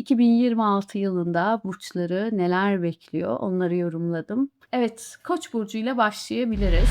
2026 yılında burçları neler bekliyor onları yorumladım. Evet, Koç burcu ile başlayabiliriz.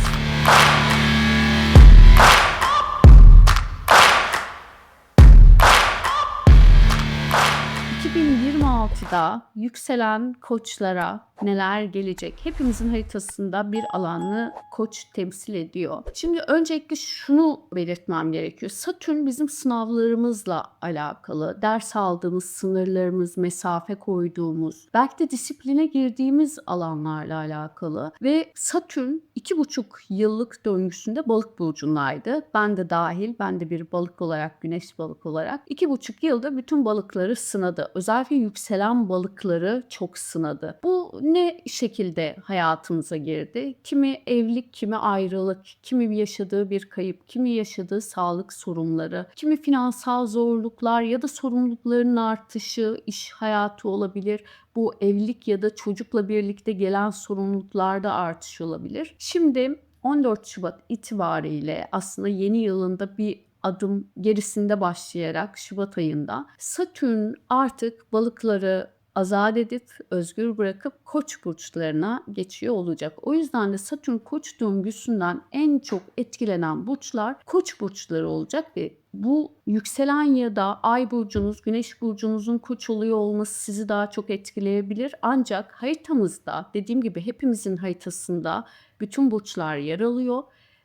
...2026'da yükselen koçlara neler gelecek? Hepimizin haritasında bir alanı koç temsil ediyor. Şimdi öncelikle şunu belirtmem gerekiyor. Satürn bizim sınavlarımızla alakalı. Ders aldığımız, sınırlarımız, mesafe koyduğumuz, belki de disipline girdiğimiz alanlarla alakalı. Ve Satürn iki buçuk yıllık döngüsünde balık burcundaydı. Ben de dahil, ben de bir balık olarak, güneş balık olarak iki buçuk yılda bütün balıkları sınadı. Özellikle yükselen balıkları çok sınadı. Bu ne şekilde hayatımıza girdi? Kimi evlilik, kimi ayrılık, kimi yaşadığı bir kayıp, kimi yaşadığı sağlık sorunları, kimi finansal zorluklar ya da sorumlulukların artışı, iş hayatı olabilir. Bu evlilik ya da çocukla birlikte gelen sorumluluklarda artış olabilir. Şimdi 14 Şubat itibariyle aslında yeni yılında bir adım gerisinde başlayarak Şubat ayında Satürn artık balıkları azat edip özgür bırakıp koç burçlarına geçiyor olacak. O yüzden de Satürn koç döngüsünden en çok etkilenen burçlar koç burçları olacak ve bu yükselen ya da ay burcunuz, güneş burcunuzun koç oluyor olması sizi daha çok etkileyebilir. Ancak haritamızda dediğim gibi hepimizin haritasında bütün burçlar yer alıyor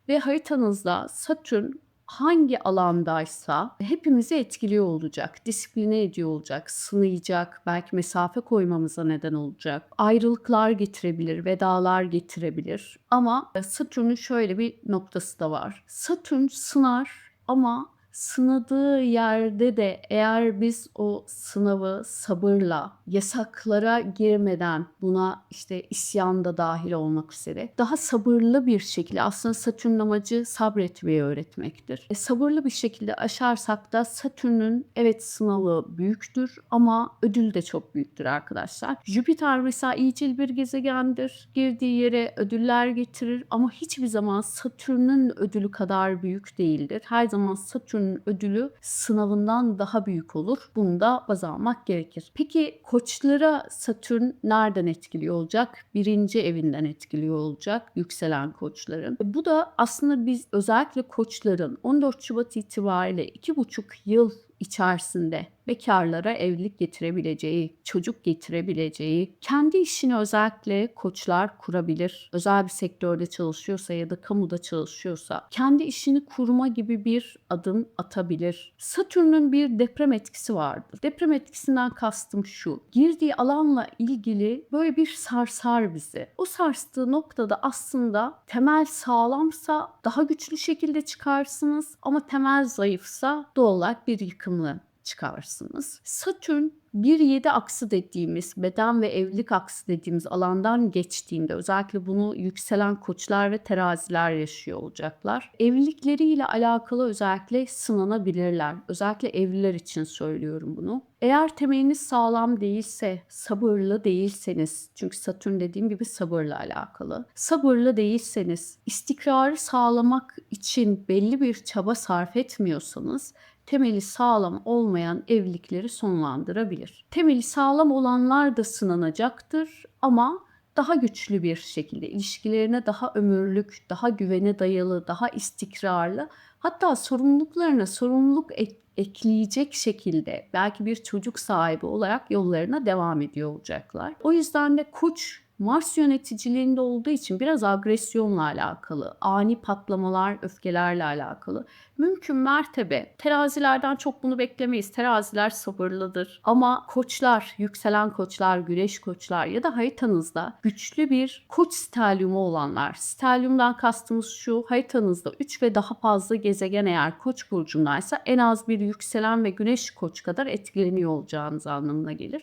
ve haritanızda Satürn hangi alandaysa hepimizi etkiliyor olacak, disipline ediyor olacak, sınayacak, belki mesafe koymamıza neden olacak. Ayrılıklar getirebilir, vedalar getirebilir. Ama Satürn'ün şöyle bir noktası da var. Satürn sınar ama sınadığı yerde de eğer biz o sınavı sabırla, yasaklara girmeden buna işte isyan da dahil olmak üzere daha sabırlı bir şekilde aslında Satürn'ün amacı sabretmeyi öğretmektir. E, sabırlı bir şekilde aşarsak da Satürn'ün evet sınavı büyüktür ama ödül de çok büyüktür arkadaşlar. Jüpiter mesela iyicil bir gezegendir. Girdiği yere ödüller getirir ama hiçbir zaman Satürn'ün ödülü kadar büyük değildir. Her zaman Satürn ödülü sınavından daha büyük olur. Bunu da baz almak gerekir. Peki koçlara Satürn nereden etkiliyor olacak? Birinci evinden etkiliyor olacak yükselen koçların. Bu da aslında biz özellikle koçların 14 Şubat itibariyle 2,5 yıl içerisinde bekarlara evlilik getirebileceği, çocuk getirebileceği, kendi işini özellikle koçlar kurabilir. Özel bir sektörde çalışıyorsa ya da kamuda çalışıyorsa kendi işini kurma gibi bir adım atabilir. Satürn'ün bir deprem etkisi vardır. Deprem etkisinden kastım şu. Girdiği alanla ilgili böyle bir sarsar bizi. O sarstığı noktada aslında temel sağlamsa daha güçlü şekilde çıkarsınız ama temel zayıfsa doğal olarak bir yıkımlı çıkarsınız. Satürn 1-7 aksı dediğimiz beden ve evlilik aksı dediğimiz alandan geçtiğinde özellikle bunu yükselen koçlar ve teraziler yaşıyor olacaklar. Evlilikleriyle alakalı özellikle sınanabilirler. Özellikle evliler için söylüyorum bunu. Eğer temeliniz sağlam değilse, sabırlı değilseniz, çünkü Satürn dediğim gibi sabırla alakalı. Sabırlı değilseniz, istikrarı sağlamak için belli bir çaba sarf etmiyorsanız temeli sağlam olmayan evlilikleri sonlandırabilir. Temeli sağlam olanlar da sınanacaktır ama daha güçlü bir şekilde ilişkilerine daha ömürlük, daha güvene dayalı, daha istikrarlı hatta sorumluluklarına sorumluluk ek- ekleyecek şekilde belki bir çocuk sahibi olarak yollarına devam ediyor olacaklar. O yüzden de koç Mars yöneticiliğinde olduğu için biraz agresyonla alakalı, ani patlamalar, öfkelerle alakalı. Mümkün mertebe terazilerden çok bunu beklemeyiz. Teraziler sabırlıdır. Ama koçlar, yükselen koçlar, güneş koçlar ya da haritanızda güçlü bir koç stelyumu olanlar. Stelyumdan kastımız şu, haritanızda 3 ve daha fazla gezegen eğer koç burcundaysa en az bir yükselen ve güneş koç kadar etkileniyor olacağınız anlamına gelir.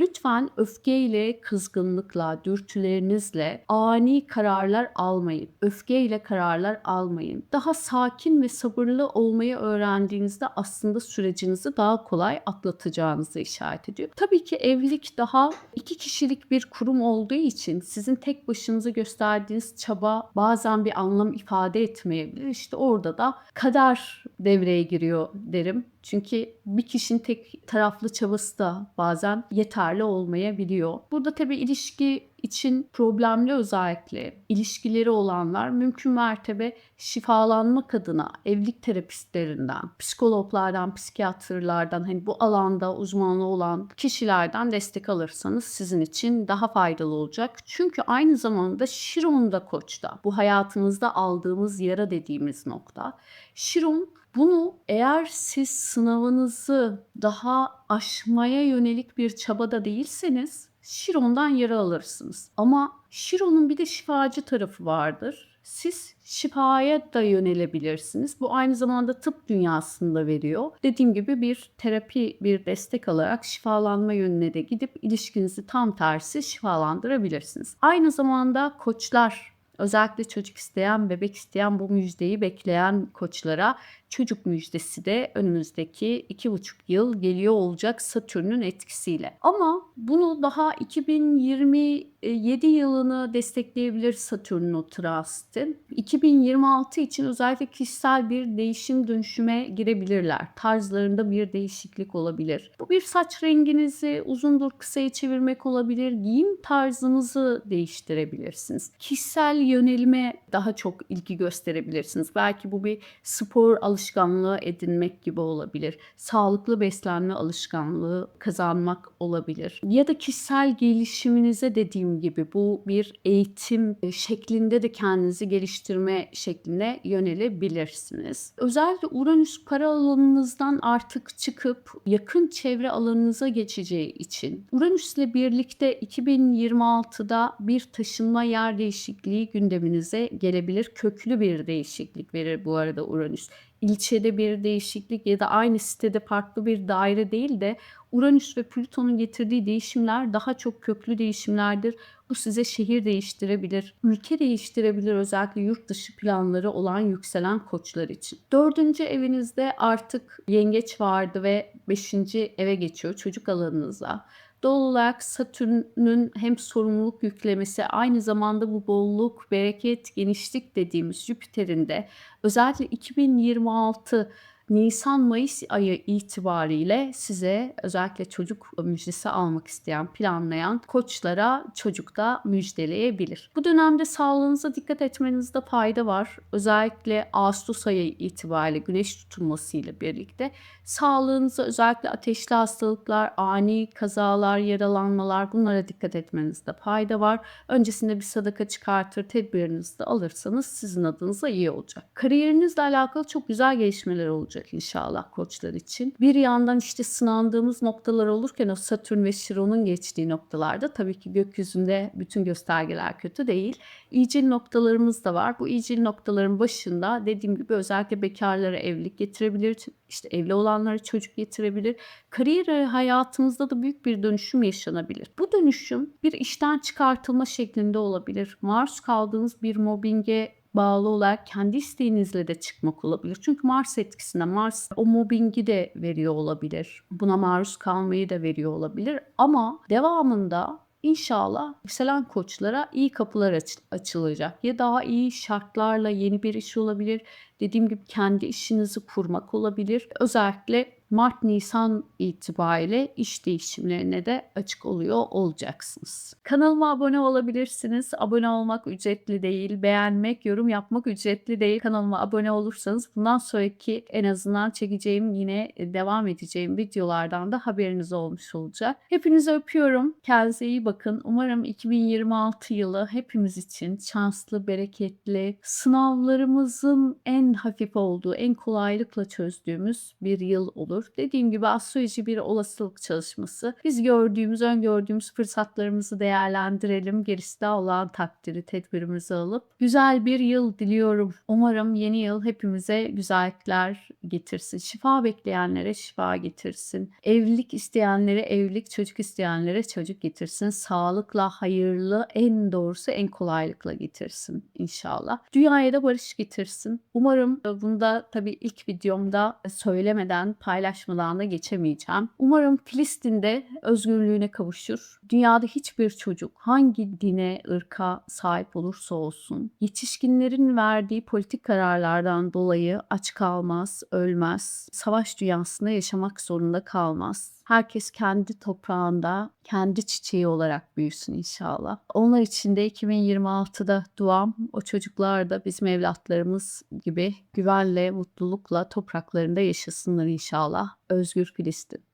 Lütfen öfkeyle, kızgınlıkla, dürtülerinizle ani kararlar almayın. Öfkeyle kararlar almayın. Daha sakin ve sabırlı olmayı öğrendiğinizde aslında sürecinizi daha kolay atlatacağınızı işaret ediyor. Tabii ki evlilik daha iki kişilik bir kurum olduğu için sizin tek başınıza gösterdiğiniz çaba bazen bir anlam ifade etmeyebilir. İşte orada da kader devreye giriyor derim. Çünkü bir kişinin tek taraflı çabası da bazen yeterli olmayabiliyor. Burada tabii ilişki için problemli özellikle ilişkileri olanlar mümkün mertebe şifalanmak adına evlilik terapistlerinden, psikologlardan, psikiyatrlardan hani bu alanda uzmanlığı olan kişilerden destek alırsanız sizin için daha faydalı olacak. Çünkü aynı zamanda Şiron da koçta. Bu hayatınızda aldığımız yara dediğimiz nokta. Şiron bunu eğer siz sınavınızı daha aşmaya yönelik bir çabada değilseniz Şiron'dan yara alırsınız. Ama Şiron'un bir de şifacı tarafı vardır. Siz şifaya da yönelebilirsiniz. Bu aynı zamanda tıp dünyasında veriyor. Dediğim gibi bir terapi, bir destek alarak şifalanma yönüne de gidip ilişkinizi tam tersi şifalandırabilirsiniz. Aynı zamanda koçlar özellikle çocuk isteyen, bebek isteyen bu müjdeyi bekleyen koçlara çocuk müjdesi de önümüzdeki iki buçuk yıl geliyor olacak Satürn'ün etkisiyle. Ama bunu daha 2027 yılını destekleyebilir Satürn'ün o transiti. 2026 için özellikle kişisel bir değişim dönüşüme girebilirler. Tarzlarında bir değişiklik olabilir. Bu bir saç renginizi uzundur kısaya çevirmek olabilir. Giyim tarzınızı değiştirebilirsiniz. Kişisel yönelime daha çok ilgi gösterebilirsiniz. Belki bu bir spor alışkanlığı edinmek gibi olabilir. Sağlıklı beslenme alışkanlığı kazanmak olabilir. Ya da kişisel gelişiminize dediğim gibi bu bir eğitim şeklinde de kendinizi geliştirme şekline yönelebilirsiniz. Özellikle Uranüs kara alanınızdan artık çıkıp yakın çevre alanınıza geçeceği için Uranüs ile birlikte 2026'da bir taşınma yer değişikliği gündeminize gelebilir. Köklü bir değişiklik verir bu arada Uranüs ilçede bir değişiklik ya da aynı sitede farklı bir daire değil de Uranüs ve Plüton'un getirdiği değişimler daha çok köklü değişimlerdir. Bu size şehir değiştirebilir, ülke değiştirebilir özellikle yurt dışı planları olan yükselen koçlar için. Dördüncü evinizde artık yengeç vardı ve beşinci eve geçiyor çocuk alanınıza. Doğal olarak Satürn'ün hem sorumluluk yüklemesi aynı zamanda bu bolluk, bereket, genişlik dediğimiz Jüpiter'in de özellikle 2026 Nisan-Mayıs ayı itibariyle size özellikle çocuk müjdesi almak isteyen, planlayan koçlara çocukta müjdeleyebilir. Bu dönemde sağlığınıza dikkat etmenizde fayda var. Özellikle Ağustos ayı itibariyle güneş tutulmasıyla birlikte sağlığınıza özellikle ateşli hastalıklar, ani kazalar, yaralanmalar bunlara dikkat etmenizde fayda var. Öncesinde bir sadaka çıkartır, tedbirinizi de alırsanız sizin adınıza iyi olacak. Kariyerinizle alakalı çok güzel gelişmeler olacak inşallah koçlar için. Bir yandan işte sınandığımız noktalar olurken o Satürn ve Şiron'un geçtiği noktalarda tabii ki gökyüzünde bütün göstergeler kötü değil. İyicil noktalarımız da var. Bu iyicil noktaların başında dediğim gibi özellikle bekarlara evlilik getirebilir, işte evli olanlara çocuk getirebilir. Kariyer hayatımızda da büyük bir dönüşüm yaşanabilir. Bu dönüşüm bir işten çıkartılma şeklinde olabilir. Maruz kaldığınız bir mobbinge bağlı olarak kendi isteğinizle de çıkmak olabilir. Çünkü Mars etkisinde Mars o mobbingi de veriyor olabilir. Buna maruz kalmayı da veriyor olabilir. Ama devamında İnşallah yükselen koçlara iyi kapılar aç- açılacak. Ya daha iyi şartlarla yeni bir iş olabilir. Dediğim gibi kendi işinizi kurmak olabilir. Özellikle Mart-Nisan itibariyle iş değişimlerine de açık oluyor olacaksınız. Kanalıma abone olabilirsiniz. Abone olmak ücretli değil. Beğenmek, yorum yapmak ücretli değil. Kanalıma abone olursanız bundan sonraki en azından çekeceğim yine devam edeceğim videolardan da haberiniz olmuş olacak. Hepinizi öpüyorum. Kendinize iyi bakın. Umarım 2026 yılı hepimiz için şanslı, bereketli, sınavlarımızın en hafif olduğu, en kolaylıkla çözdüğümüz bir yıl olur. Dediğim gibi astroloji bir olasılık çalışması. Biz gördüğümüz, öngördüğümüz fırsatlarımızı değerlendirelim. Gerisi Allah'ın takdiri, tedbirimizi alıp güzel bir yıl diliyorum. Umarım yeni yıl hepimize güzellikler getirsin. Şifa bekleyenlere şifa getirsin. Evlilik isteyenlere evlilik, çocuk isteyenlere çocuk getirsin. Sağlıkla, hayırlı, en doğrusu en kolaylıkla getirsin inşallah. Dünyaya da barış getirsin. Umarım bunu da tabii ilk videomda söylemeden paylaş paylaşmadan da geçemeyeceğim. Umarım Filistin'de özgürlüğüne kavuşur. Dünyada hiçbir çocuk hangi dine, ırka sahip olursa olsun yetişkinlerin verdiği politik kararlardan dolayı aç kalmaz, ölmez, savaş dünyasında yaşamak zorunda kalmaz. Herkes kendi toprağında, kendi çiçeği olarak büyüsün inşallah. Onlar için de 2026'da duam o çocuklar da bizim evlatlarımız gibi güvenle, mutlulukla topraklarında yaşasınlar inşallah. Özgür Filistin.